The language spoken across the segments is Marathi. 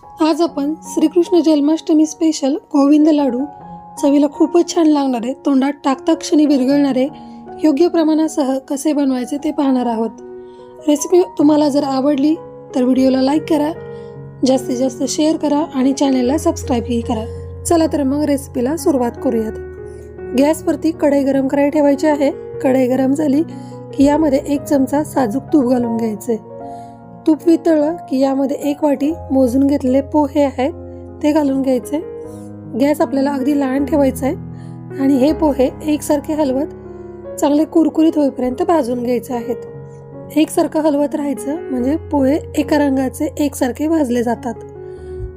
आज आपण श्रीकृष्ण जन्माष्टमी स्पेशल गोविंद लाडू चवीला खूपच छान लागणारे तोंडात टाकता क्षणी विरघळणारे योग्य प्रमाणासह कसे बनवायचे ते पाहणार आहोत. रेसिपी तुम्हाला जर आवडली तर व्हिडिओला लाईक करा जास्तीत जास्त शेअर करा आणि चॅनलला सबस्क्राईबही करा. चला तर मग रेसिपीला सुरुवात करूयात. गॅसवरती कढई गरम करायला ठेवायची आहे. कढई गरम झाली की यामध्ये एक चमचा साजूक तूप घालून घ्यायचे. तूप वितळलं की यामध्ये एक वाटी मोजून घेतलेले पोहे आहेत ते घालून घ्यायचे. गॅस आपल्याला अगदी लहान ठेवायचा आहे आणि हे पोहे एकसारखे हलवत चांगले कुरकुरीत होईपर्यंत भाजून घ्यायचे आहेत. एकसारखं हलवत राहायचं म्हणजे पोहे एका रंगाचे एकसारखे भाजले जातात.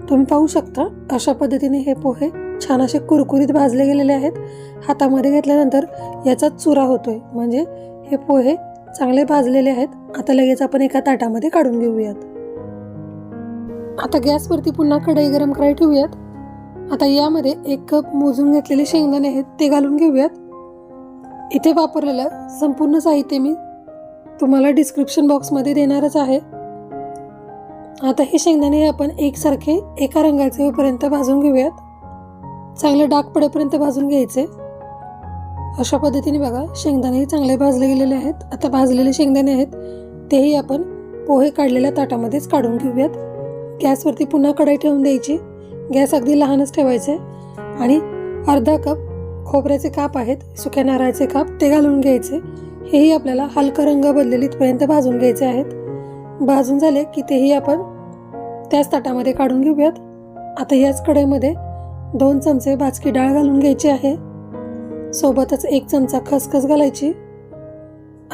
तुम्ही पाहू शकता अशा पद्धतीने हे पोहे छान असे कुरकुरीत भाजले गेलेले आहेत. हातामध्ये घेतल्यानंतर याचा चुरा होतोय. म्हणजे हे पोहे चांगले भाजलेले आहेत. आता लगेच आपण एका ताटामध्ये काढून घेऊयात. आता गॅसवरती पुन्हा कढई गरम करायला ठेवूयात. आता यामध्ये एक कप मोजून घेतलेले शेंगदाणे आहेत ते घालून घेऊयात. इथे वापरलेलं संपूर्ण साहित्य मी तुम्हाला डिस्क्रिप्शन बॉक्समध्ये देणारच आहे. आता हे शेंगदाणे आपण एकसारखे एका रंगाचे होईपर्यंत भाजून घेऊयात. चांगले डाग पडेपर्यंत भाजून घ्यायचे. अशा पद्धतीने बघा शेंगदाणेही चांगले भाजले गेलेले आहेत. आता भाजलेले शेंगदाणे आहेत तेही आपण पोहे काढलेल्या ताटामध्येच काढून घेऊयात. गॅसवरती पुन्हा कढाई ठेवून द्यायची. गॅस अगदी लहानच ठेवायचे आणि अर्धा कप खोबऱ्याचे काप आहेत सुक्या नारळाचे काप ते घालून घ्यायचे. हेही आपल्याला हलका रंग बदलेली इथपर्यंत भाजून घ्यायचे आहेत. भाजून झाले की तेही आपण त्याच ताटामध्ये काढून घेऊयात. आता याच कढईमध्ये दोन चमचे भाजकी डाळ घालून घ्यायची आहे. सोबतच एक चमचा खसखस घालायची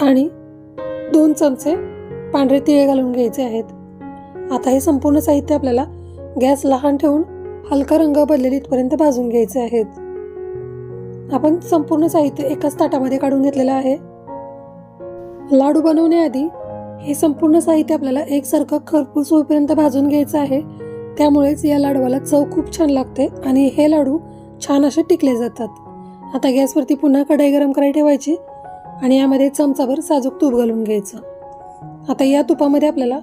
आणि दोन चमचे पांढरे तिळे घालून घ्यायचे आहेत. आता हे संपूर्ण साहित्य आपल्याला गॅस लहान ठेवून हलका रंग बदलेल इथपर्यंत भाजून घ्यायचे आहेत. आपण संपूर्ण साहित्य एकाच ताटामध्ये काढून घेतलेलं आहे. लाडू बनवण्याआधी हे संपूर्ण साहित्य आपल्याला एकसारखं खरपूस होईपर्यंत भाजून घ्यायचं आहे. त्यामुळेच या लाडवाला चव खूप छान लागते आणि हे लाडू छान असे टिकले जातात. आता गॅसवरती पुन्हा कढई गरम करायला ठेवायची आणि यामध्ये चमचाभर साजूक तूप घालून घ्यायचं. आता या तुपामध्ये आपल्याला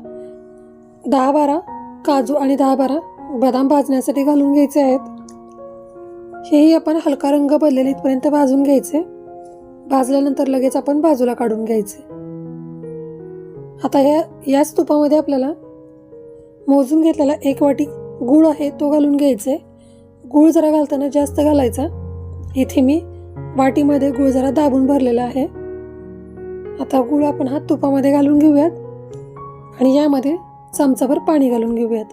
दहा बारा काजू आणि दहा बारा बदाम भाजण्यासाठी घालून घ्यायचे आहेत. हेही आपण हलका रंग बदलेले इथपर्यंत भाजून घ्यायचे. भाजल्यानंतर लगेच आपण बाजूला काढून घ्यायचे. आता या याच तुपामध्ये आपल्याला मोजून घेतलेला एक वाटी गूळ आहे तो घालून घ्यायचे. गूळ जरा घालताना जास्त घालायचा. इथे मी वाटीमध्ये गूळ जरा दाबून भरलेला आहे. आता गूळ आपण हा तुपामध्ये घालून घेऊयात आणि यामध्ये चमचाभर पाणी घालून घेऊयात.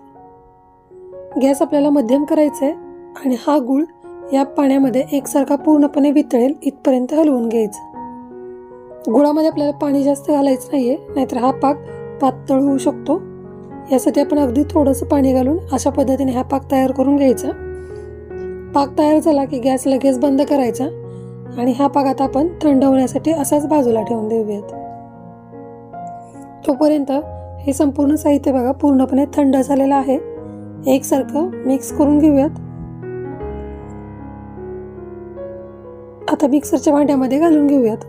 गॅस आपल्याला मध्यम करायचा आहे आणि हा गूळ या पाण्यामध्ये एकसारखा पूर्णपणे वितळेल इथपर्यंत हलवून घ्यायचं. गुळामध्ये आपल्याला पाणी जास्त घालायचं नाही आहे नाहीतर हा पाक पातळ होऊ शकतो. यासाठी आपण अगदी थोडंसं पाणी घालून अशा पद्धतीने हा पाक तयार करून घ्यायचा. पाक तयार झाला की गॅस लगेच बंद करायचा आणि हा पाक आता आपण थंड होण्यासाठी असाच बाजूला ठेवून देऊयात. तोपर्यंत हे संपूर्ण साहित्य बघा पूर्णपणे थंड झालेलं आहे. एकसारखं मिक्स करून घेऊयात. आता मिक्सरच्या भांड्यामध्ये घालून घेऊयात.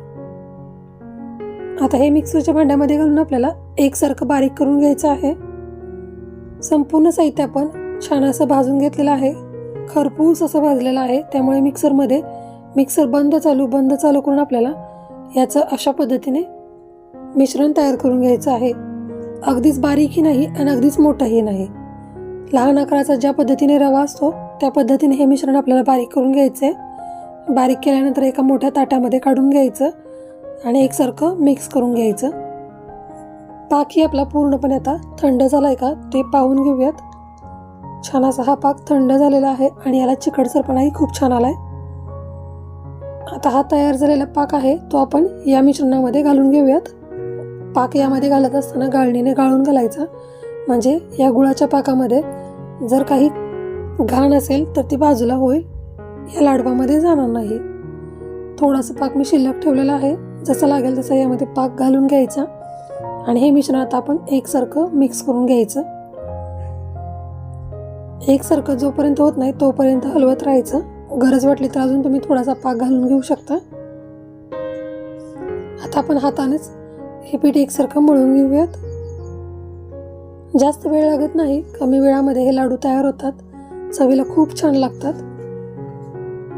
आता हे मिक्सरच्या भांड्यामध्ये घालून आपल्याला एकसारखं बारीक करून घ्यायचं आहे. संपूर्ण साहित्य आपण छान असं भाजून घेतलेलं आहे. खरपूस असं भाजलेलं आहे त्यामुळे मिक्सरमध्ये मिक्सर बंद चालू बंद चालू करून आपल्याला याचं अशा पद्धतीने मिश्रण तयार करून घ्यायचं आहे. अगदीच बारीकही नाही आणि अगदीच मोठंही नाही. लहान आकाराचा ज्या पद्धतीने रवा असतो त्या पद्धतीने हे मिश्रण आपल्याला बारीक करून घ्यायचं आहे बारीक केल्यानंतर एका मोठ्या ताटामध्ये काढून घ्यायचं आणि एकसारखं मिक्स करून घ्यायचं. पाकही आपला पूर्णपणे आता थंड झाला आहे का ते पाहून घेऊयात. छान असा हा पाक थंड झालेला आहे आणि याला चिकटसरपणाही खूप छान आला आहे आता हा तयार झालेला पाक आहे तो आपण या मिश्रणामध्ये घालून घेऊयात. पाक यामध्ये घालत असताना गाळणीने गाळून घालायचा. म्हणजे या गुळाच्या पाकामध्ये जर काही घाण असेल तर ती बाजूला होईल. या लाडवामध्ये जाणार नाही. थोडासा पाक मी शिल्लक ठेवलेला आहे. जसं लागेल तसं यामध्ये पाक घालून घ्यायचा. आणि हे मिश्रण आता आपण एकसारखं मिक्स करून घ्यायचं. एकसारखं जोपर्यंत होत नाही तोपर्यंत हलवत राहायचं. गरज वाटली तर अजून तुम्ही थोडासा पाक घालून घेऊ शकता. आता आपण हातानेच हे पीठ एकसारखं मळून घेऊयात. जास्त वेळ लागत नाही कमी वेळामध्ये हे लाडू तयार होतात. चवीला खूप छान लागतात.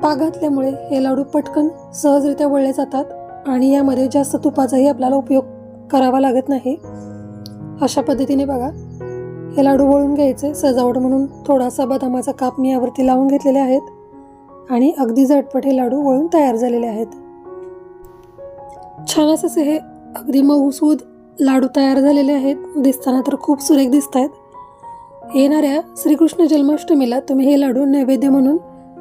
पाक घातल्यामुळे हे लाडू पटकन सहजरित्या वळले जातात आणि यामध्ये जास्त तुपाचाही आपल्याला उपयोग करावा लागत नाही. अशा पद्धतीने बघा. हे लाडू वळून घ्यायचे सजावट म्हणून थोडासा बदामाचा काप मी यावरती लावून घेतलेले आहेत आणि अगदी झटपट हे लाडू वळून तयार झालेले आहेत. छान असे हे अगदी मऊसूद लाडू तयार झालेले आहेत. दिसताना तर खूप सुरेख दिसत आहेत येणाऱ्या श्रीकृष्ण जन्माष्टमीला तुम्ही हे लाडू नैवेद्य म्हणून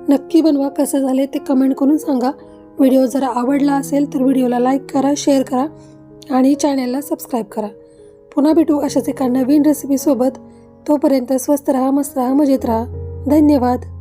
नक्की बनवा. कसे झाले ते कमेंट करून सांगा. व्हिडिओ जर आवडला असेल तर व्हिडिओला लाईक करा शेअर करा आणि चॅनलला सबस्क्राईब करा. पुन्हा भेटू अशाच एका नवीन रेसिपीसोबत तोपर्यंत स्वस्त राहा मस्त राहा मजेत राहा. धन्यवाद.